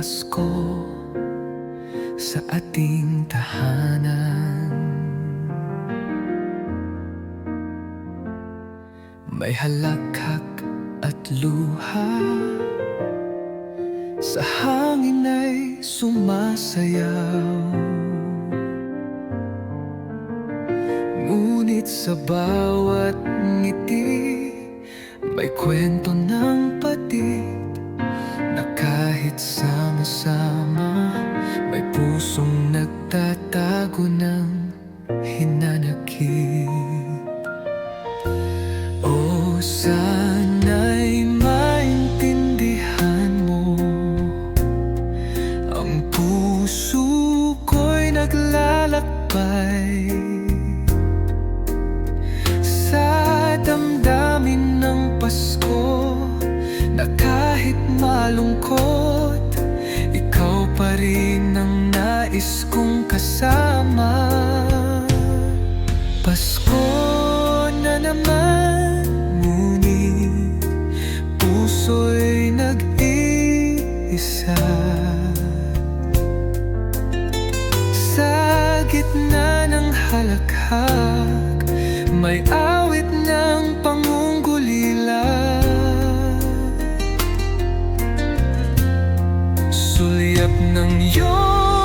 Pasko sa ating tahanan. May halakhak at luha. Sa hangin ay sumasayaw. Ngunit sa bawat ngiti May kwento ng patid Na kahit sama-sama May pusong nagtatago ng hinanakit. O sana'y maintindihan mo. Ang puso ko'y naglalakbay. Sa damdamin ng Pasko Na kahit malungkot nais kong kasama. Pasko na naman Ngunit puso'y nag-iisa. Sa gitna ng halakhak May awit ng pangungulila Sulyap ng iyong